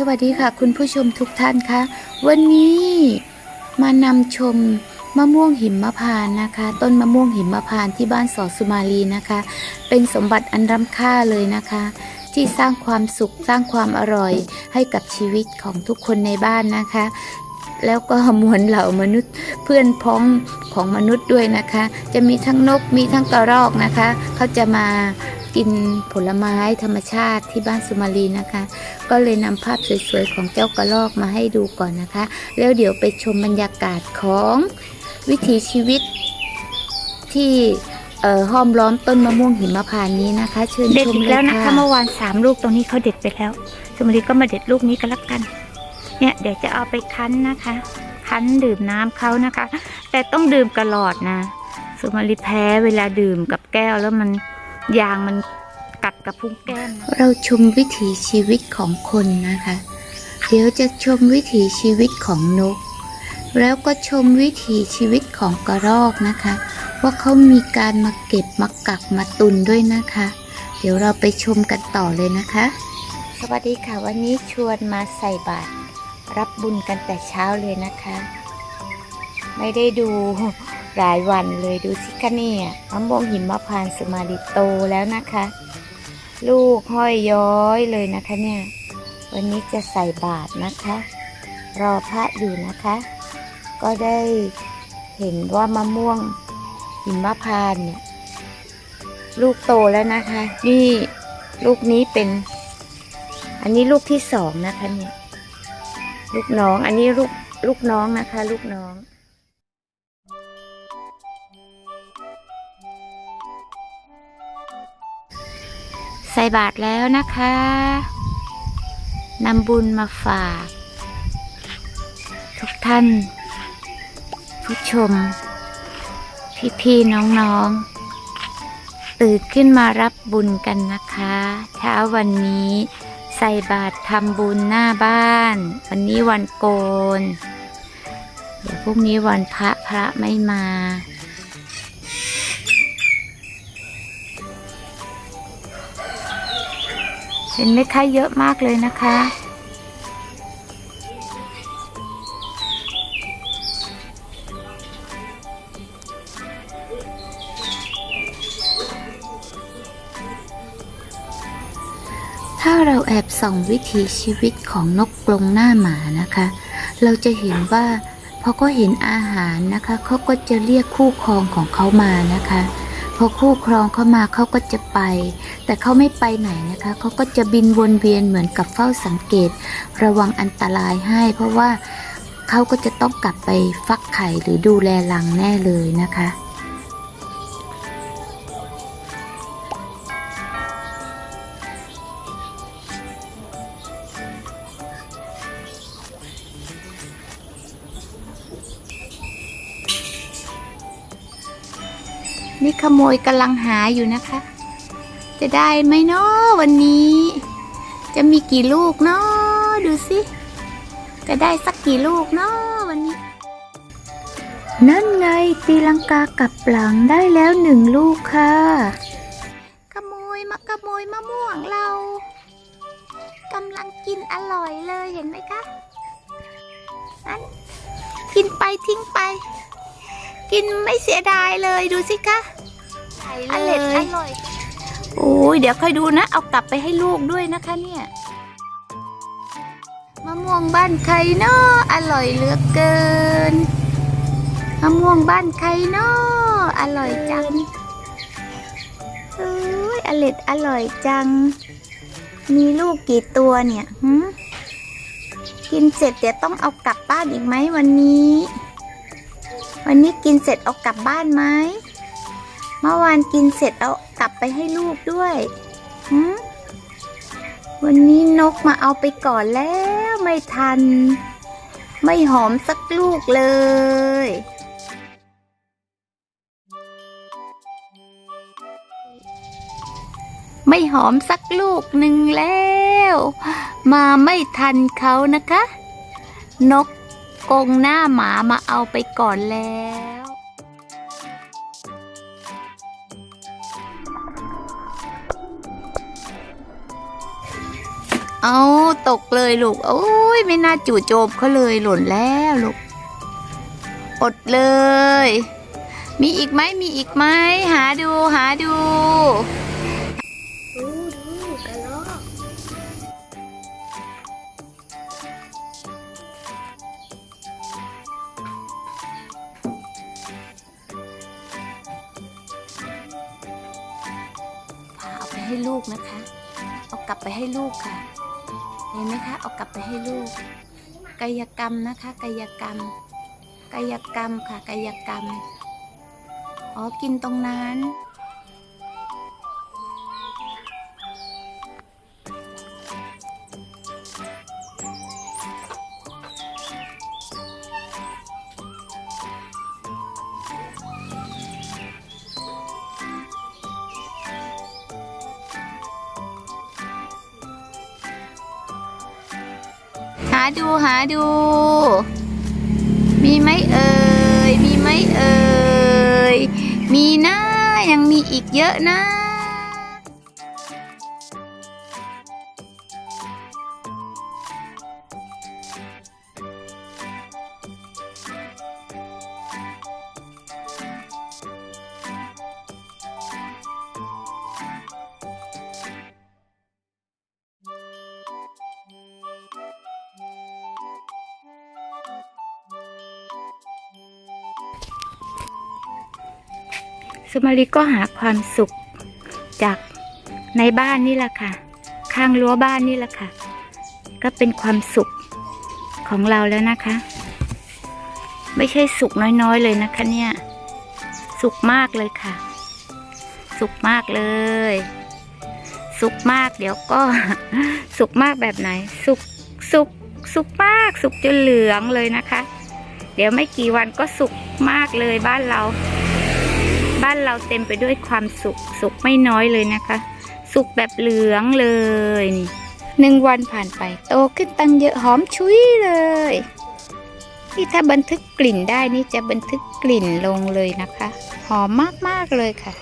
สวัสดีค่ะ คุณผู้ชมทุกท่านคะวันนี้มานำชมมะม่วงหิมพานต์นะคะ ต้นมะม่วงหิมพานต์ที่บ้านสอสุมาลีนะคะ เป็นสมบัติอันล้ำค่าเลยนะคะ ที่สร้างความสุขสร้างความอร่อยให้กับชีวิตของทุกคนในบ้านนะคะ แล้วก็มวลเหล่ามนุษย์เพื่อนพ้องของมนุษย์ด้วยนะคะ จะมีทั้งนกมีทั้งกระรอกนะคะ เขาจะมากินผลไม้ธรรมชาติที่บ้านสุมาลีนะคะ ก็เลยนำภาพสวยๆของเจ้ากระรอกมาให้ดูก่อนนะคะ แล้วเดี๋ยวไปชมบรรยากาศของวิถีชีวิตที่ห้อมล้อมต้นมะม่วงหิมพานนี้นะคะเชิญเด็ดชมอีกเลแล้วยนะคะค่ะเมื่อวานสามลูกตรงนี้เขาเด็ดไปแล้วสมรีก็มาเด็ดลูกนี้กันละกัน เนี่ยเดี๋ยวจะเอาไปคั้นนะคะ คั้นดื่มน้ำเขานะคะ แต่ต้องดื่มกระหลอดนะสมรีแพ้เวลาดื่มกับแก้วแล้วมันยางมันกัดกับพุ้งแก้มนะเราชมวิถีชีวิตของคนนะคะ เดี๋ยวจะชมวิถีชีวิตของนก แล้วก็ชมวิถีชีวิตของกระรอกนะคะ ว่าเขามีการมาเก็บมากักมาตุนด้วยนะคะ เดี๋ยวเราไปชมกันต่อเลยนะคะ สวัสดีค่ะวันนี้ชวนมาใส่บาตร รับบุญกันแต่เช้าเลยนะคะ ไม่ได้ดูหลายวันเลยดูสิคะเนี่ยมะม่วงหิมพานสมาลิโตแล้วนะคะ ลูกห้อยย้อยเลยนะคะเนี่ย วันนี้จะใส่บาตรนะคะ รอพระอยู่นะคะ ก็ได้เห็นว่ามะม่วงหิมพานเนี่ย ลูกโตแล้วนะคะ นี่ลูกนี้เป็น อันนี้ลูกที่สองนะคะเนี่ย ลูกน้อง อันนี้ลูกลูกน้องนะคะ ลูกน้องใส่บาตรแล้วนะคะนำบุญมาฝาก ทุกท่าน ผู้ชม พี่ๆน้องๆตื่นขึ้นมารับบุญกันนะคะ เช้าวันนี้ ใส่บาตรทำบุญหน้าบ้าน วันนี้วันโกน เดี๋ยวพรุ่งนี้วันพระพระไม่มา เห็นไหมคะเยอะมากเลยนะคะ ส่องวิถีชีวิตของนกกรงหน้าหมานะคะ เราจะเห็นว่าพอก็เห็นอาหารนะคะเขาก็จะเรียกคู่ครองของเขามานะคะ พอคู่ครองเขามาเขาก็จะไป แต่เขาไม่ไปไหนนะคะเขาก็จะบินวนเวียนเหมือนกับเฝ้าสังเกต ระวังอันตรายให้ เพราะว่าเขาก็จะต้องกลับไปฟักไข่หรือดูแลรังแน่เลยนะคะ โมยกำลังหาอยู่นะคะ จะได้ไหมเนาะวันนี้ จะมีกี่ลูกเนาะดูสิจะได้สักกี่ลูกเนาะวันนี้ นั่นไงตีลังกากลับหลังได้แล้วหนึ่งลูกค่ะ ขโมยมาขโมยมะม่วงเรากำลังกินอร่อยเลยเห็นไหมคะนั้นกินไปทิ้งไป กินไม่เสียดายเลยดูสิคะ อร่อยอร่อยโอ้ยเดี๋ยวค่อยดูนะ เอากลับไปให้ลูกด้วยนะคะเนี่ยมะม่วงบ้านใครเนาะอร่อยเหลือเกินมะม่วงบ้านใครเนาะอร่อยจังเอ้ยอร่อยอร่อยจัง มีลูกกี่ตัวเนี่ยหืมกินเสร็จเดี๋ยวต้องเอากลับบ้านอีกไหมวันนี้ วันนี้กินเสร็จเอากลับบ้านไหม เมื่อวานกินเสร็จเอากลับไปให้ลูกด้วยหืวันนี้นกมาเอาไปก่อนแล้วไม่ทัน ไม่หอมสักลูกเลยไม่หอมสักลูกหนึ่งแล้ว มาไม่ทันเขานะคะ นกกงหน้าหมามาเอาไปก่อนแล้ว เอาตกเลยลูก โอ้ยไม่น่าจู่โจมเขาเลยหล่นแล้วลูก อดเลย มีอีกไหมมีอีกไหมหาดูหาดูดูดูกระรอกพาเอาไปให้ลูกนะคะ เอากลับไปให้ลูกค่ะ เห็นไหมคะเอากลับไปให้ลูก กายกรรมนะคะ กายกรรม กายกรรมค่ะ กายกรรม อ๋อ กินตรงนั้นาดูหาดู มีไหมเอ่ย มีไหมเอ่ย มีนะยังมีอีกเยอะนะ สุมารีก็หาความสุข จากในบ้านนี่แหละค่ะ ข้างรั้วบ้านนี่แหละค่ะ ก็เป็นความสุขของเราแล้วนะคะ ไม่ใช่สุขน้อยๆเลยนะคะเนี่ย สุขมากเลยค่ะ สุขมากเลย สุขมากเดี๋ยวก็ สุขมากแบบไหน สุขสุขสุขมากสุขจนเหลืองเลยนะคะ เดี๋ยวไม่กี่วันก็สุขมากเลยบ้านเรา บ้านเราเต็มไปด้วยความสุขสุขไม่น้อยเลยนะคะ สุขแบบเหลืองเลยนี่หนึ่งวันผ่านไปโตขึ้นตั้งเยอะหอมชุยเลยนี่ถ้าบันทึกกลิ่นได้นี่จะบันทึกกลิ่นลงเลยนะคะ หอมมากๆเลยค่ะ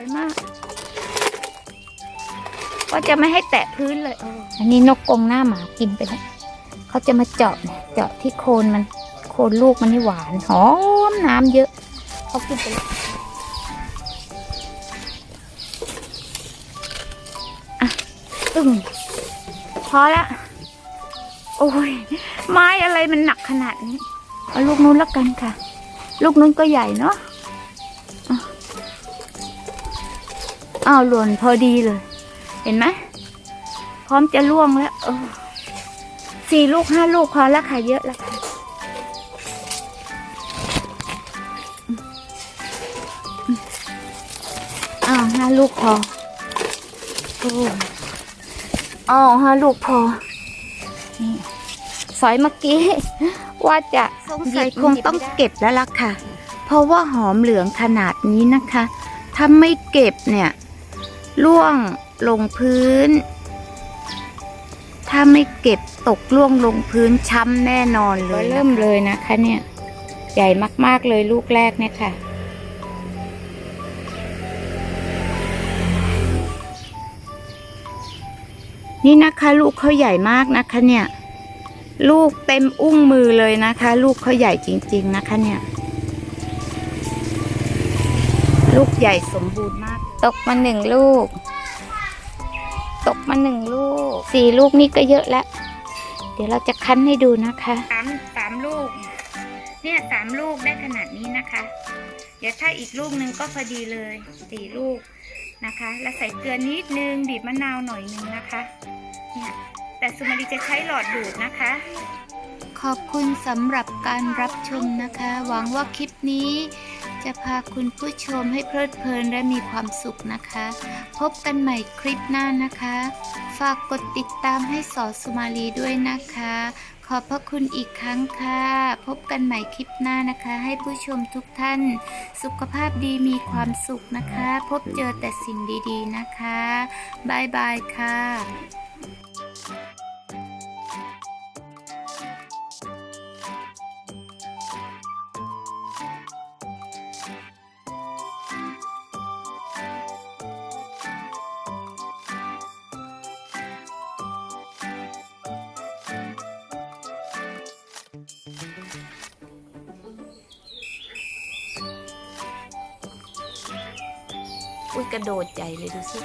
วยมาก ก็จะไม่ให้แตะพื้นเลยอันนี้นกกรงหน้าหมากินไปแล้วเขาจะมาเจาะเนี่ยเจาะที่โคนมันโคนลูกมันนี่หวานหอมน้ำเยอะเขากินไปแล้วอะอึ้งพอละโอ้ยไม้อะไรมันหนักขนาดนี้ เอาลูกนู้นละกันค่ะ ลูกนู้นก็ใหญ่เนาะ อ้าวหล่นพอดีเลย เห็นไหมพร้อมจะล่วงแล้วเออสี่ลูกห้าลูกพอแล้วค่ะเยอะแล้วค่ะอืมอืมอ้าวห้าลูกพอโอ้อ้าวห้าลูกพอนี่สอยเมื่อกี้ ว่าจะสงสัยหยิบคงต้องเก็บแล้วล่ะค่ะ เพราะว่าหอมเหลืองขนาดนี้นะคะ ถ้าไม่เก็บเนี่ย ร่วงลงพื้น ถ้าไม่เก็บตกร่วงลงพื้นช้ำแน่นอนเลก็ยเริ่มเลยนะคะเนี่ย ใหญ่มากๆเลยลูกแรกเนี่ยค่ะนี่นะคะลูกเขาใหญ่มากนะคะเนี่ย ลูกเต็มอุ้งมือเลยนะคะ ลูกเขาใหญ่จริง ๆ นะคะเนี่ย ลูกใหญ่สมบูรณ์มาก ตกมาหนึ่งลูก ตกมาหนึ่งลูก สี่ลูกนี่ก็เยอะแล้ว เดี๋ยวเราจะคั้นให้ดูนะคะสามสามลูก เนี่ยสามลูกได้ขนาดนี้นะคะ เดี๋ยวถ้าอีกลูกหนึ่งก็พอดีเลยสี่ลูกนะคะ แล้วใส่เกลือนิดนึง บีบมะนาวหน่อยนึงนะคะ เนี่ย แต่สุมารีจะใช้หลอดดูดนะคะ ขอบคุณสำหรับการรับชมนะคะ หวังว่าคลิปนี้ จะพาคุณผู้ชมให้เพลิดเพลินและมีความสุขนะคะ พบกันใหม่คลิปหน้านะคะ ฝากกดติดตามให้สอสุมาลีด้วยนะคะ ขอบพระคุณอีกครั้งค่ะ พบกันใหม่คลิปหน้านะคะ ให้ผู้ชมทุกท่าน สุขภาพดีมีความสุขนะคะ พบเจอแต่สิ่งดีๆนะคะบายบายค่ะ อุ้ยกระโดดใหญ่เลยดูสิ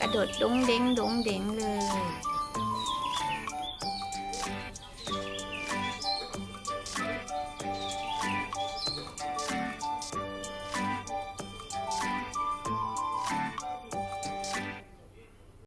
กระโดดดงเด้งดงเด้งเลย